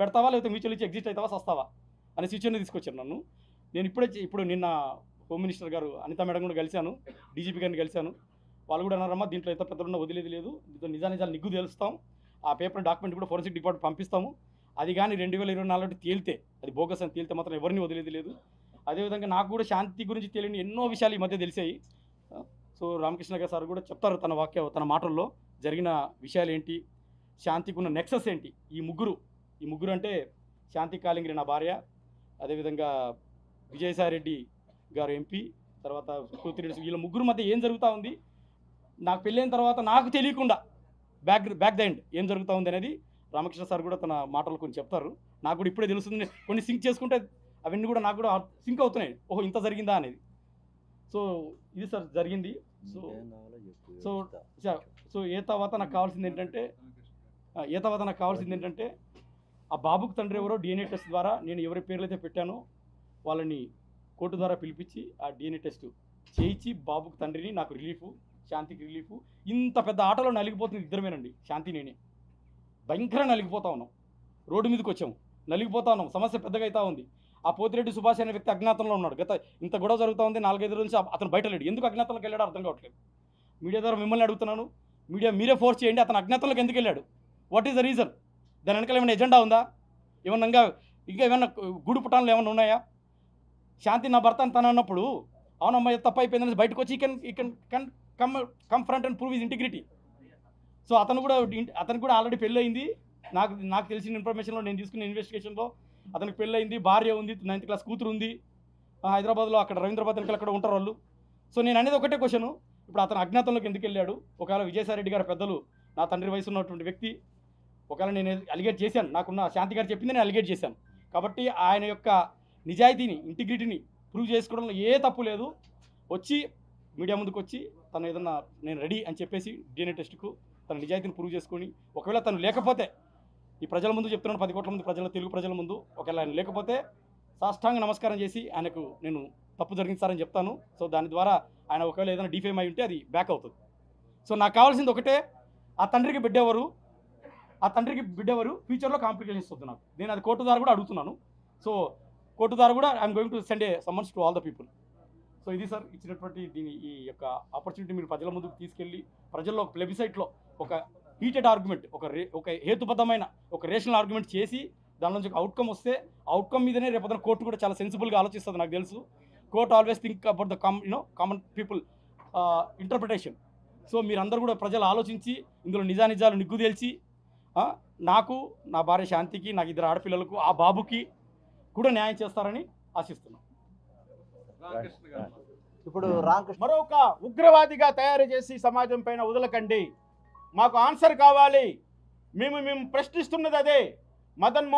పెడతావా లేకపోతే మ్యూచువల్ ఇచ్చి ఎగ్జిట్ అవుతావా సస్తావా అనే సిచ్యువేషన్ తీసుకొచ్చారు నన్ను. నేను ఇప్పుడే ఇప్పుడు నిన్న హోమ్ మినిస్టర్ గారు అనితా మేడం కూడా కలిశాను డీజీపీ గారిని కలిశాను. వాళ్ళు కూడా అన్నారమ్మా దీంట్లో ఎంత పెద్ద ఉన్నా వదిలేది లేదు. దీంతో నిజా నిజాలు నిగ్గు తెలుస్తాం. ఆ పేపర్ డాక్యుమెంట్ కూడా ఫోరెన్సిక్ డిపార్ట్మెంట్ పంపిస్తాము. అది కానీ రెండు వేల ఇరవై నాలుగు తేలితే అది బోగస్ అని తేలితే మాత్రం ఎవరిని వదిలేదు లేదు. అదేవిధంగా నాకు కూడా శాంతి గురించి తెలియని ఎన్నో విషయాలు ఈ మధ్య తెలిసాయి. సో రామకృష్ణ గారు సార్ కూడా చెప్తారు తన వాక్య తన మాటల్లో జరిగిన విషయాలు ఏంటి శాంతికి ఉన్న నెక్సెస్ ఏంటి ఈ ముగ్గురు ఈ ముగ్గురు అంటే శాంతి కాలింగిరి నా భార్య అదేవిధంగా విజయసాయిరెడ్డి గారు ఎంపీ తర్వాత కూతురి వీళ్ళ ముగ్గురు మధ్య ఏం జరుగుతూ ఉంది నాకు పెళ్ళైన తర్వాత నాకు తెలియకుండా బ్యాక్ బ్యాక్ ద ఎండ్ ఏం జరుగుతూ ఉంది అనేది రామకృష్ణ సార్ కూడా తన మాటలు కొన్ని చెప్తారు. నాకు కూడా ఇప్పుడే తెలుస్తుంది కొన్ని సింక్ చేసుకుంటే అవన్నీ కూడా నాకు కూడా సింక్ అవుతున్నాయి. ఓహో ఇంత జరిగిందా అనేది. సో ఇది సార్ జరిగింది. సో సో సార్, సో ఏ తర్వాత నాకు కావాల్సింది ఏంటంటే ఏ తర్వాత నాకు కావాల్సింది ఏంటంటే ఆ బాబుకు తండ్రి ఎవరో డిఎన్ఏ టెస్ట్ ద్వారా నేను ఎవరి పేర్లైతే పెట్టానో వాళ్ళని కోర్టు ద్వారా పిలిపించి ఆ డిఎన్ఏ టెస్ట్ చేయించి బాబుకు తండ్రిని నాకు రిలీఫ్ శాంతికి రిలీఫ్. ఇంత పెద్ద ఆటలో నలిగిపోతుంది ఇద్దరమేనండి. శాంతి నేనే. భయంకరంగా నలిగిపోతా ఉన్నాం. రోడ్డు మీదకి వచ్చాము. నలిగిపోతా ఉన్నాం. సమస్య పెద్దగా అవుతా ఉంది. ఆ పోతిరెడ్డి సుభాష్ అనే వ్యక్తి అజ్ఞాతంలో ఉన్నాడు. గత ఇంత గొడవ జరుగుతూ ఉంది. నాలుగైదు రోజుల నుంచి అతను బయట లేడు. ఎందుకు అజ్ఞాతంలోకి వెళ్ళాడో అర్థం కావట్లేదు. మీడియా ద్వారా మిమ్మల్ని అడుగుతున్నాను. మీడియా మీరే ఫోర్స్ చేయండి. అతను అజ్ఞాతంలోకి ఎందుకు వెళ్ళాడు? వాట్ ఈస్ ద రీజన్ దాని వెనకాల ఏమైనా ఎజెండా ఉందా? ఏమన్నా ఇంకా ఇంకా ఏమైనా గుడి పుటాన్లు ఏమైనా ఉన్నాయా? శాంతి నా భర్త అని తను అన్నప్పుడు అవునమ్మా తప్పు అయిపోయిందని బయటకు వచ్చి ఈ can he can can come come front and prove is integrity. So అతను కూడా అతను అతనికి కూడా ఆల్రెడీ పెళ్ళి అయింది నాకు నాకు తెలిసిన ఇన్ఫర్మేషన్లో నేను తీసుకున్న ఇన్వెస్టిగేషన్లో అతనికి పెళ్ళి అయింది భార్య ఉంది నైన్త్ క్లాస్ కూతురు ఉంది. హైదరాబాద్లో అక్కడ రవీంద్రబాద్ వెనకాల అక్కడ ఉంటారు వాళ్ళు. సో నేను అనేది ఒకటే క్వశ్చను. ఇప్పుడు అతను అజ్ఞాతంలోకి ఎందుకు వెళ్ళాడు? ఒకవేళ విజయసాయిరెడ్డి గారు పెద్దలు నా తండ్రి వయసు ఉన్నటువంటి వ్యక్తి ఒకవేళ నేను అలిగేట్ చేశాను నాకున్న శాంతి గారు చెప్పింది నేను అలిగేట్ చేశాను. కాబట్టి ఆయన యొక్క నిజాయితీని ఇంటిగ్రిటీని ప్రూవ్ చేసుకోవడంలో ఏ తప్పు లేదు. వచ్చి మీడియా ముందుకు వచ్చి తను ఏదన్నా నేను రెడీ అని చెప్పేసి డిఎన్ఏ టెస్ట్కు తన నిజాయితీని ప్రూవ్ చేసుకొని ఒకవేళ తను లేకపోతే ఈ ప్రజల ముందు చెప్తున్నాను పది కోట్ల మంది ప్రజల తెలుగు ప్రజల ముందు ఒకవేళ ఆయన లేకపోతే సాష్టాంగ నమస్కారం చేసి ఆయనకు నేను తప్పు జరిగించారని చెప్తాను. సో దాని ద్వారా ఆయన ఒకవేళ ఏదైనా డిఫేమ్ అయి ఉంటే అది బ్యాక్ అవుతుంది. సో నాకు కావాల్సింది ఒకటే ఆ తండ్రికి బిడ్డెవరు ఆ తండ్రికి బిడ్డ ఎవరు? ఫ్యూచర్లో కాంప్లికేషన్స్ వద్దు నాకు. నేను అది కోర్టు ద్వారా కూడా అడుగుతున్నాను. సో కోర్టు ద్వారా కూడా I'm going to send a summons to all the people so ఇది సార్ ఇచ్చినటువంటి దీని ఈ యొక్క ఆపర్చునిటీ మీరు ప్రజల ముందుకు తీసుకెళ్ళి ప్రజల్లో ఒక ప్లెబిసైట్లో ఒక హీటెడ్ ఆర్గ్యుమెంట్ ఒక రే ఒక హేతుబద్ధమైన ఒక రేషనల్ ఆర్గ్యుమెంట్ చేసి దాని నుంచి ఒక అవుట్కమ్ వస్తే అవుట్కమ్ మీదనే రేపొద్దున కోర్టు కూడా చాలా సెన్సిబుల్గా ఆలోచిస్తుంది నాకు తెలుసు. Court always think about the com you know common people interpretation so మీరందరూ కూడా ప్రజలు ఆలోచించి ఇందులో నిజానిజాలు నిగ్గు తేల్చి నాకు నా భార్య శాంతికి నాకు ఇద్దరు ఆడపిల్లలకు ఆ బాబుకి కూడా న్యాయం చేస్తారని ఆశిస్తున్నాను ఇప్పుడు రామకృష్ణ మరొక ఉగ్రవాదిగా తయారు చేసి సమాజం పైన వదలకండి. మాకు ఆన్సర్ కావాలి. మేము మేము ప్రశ్నిస్తున్నది అదే. మదన్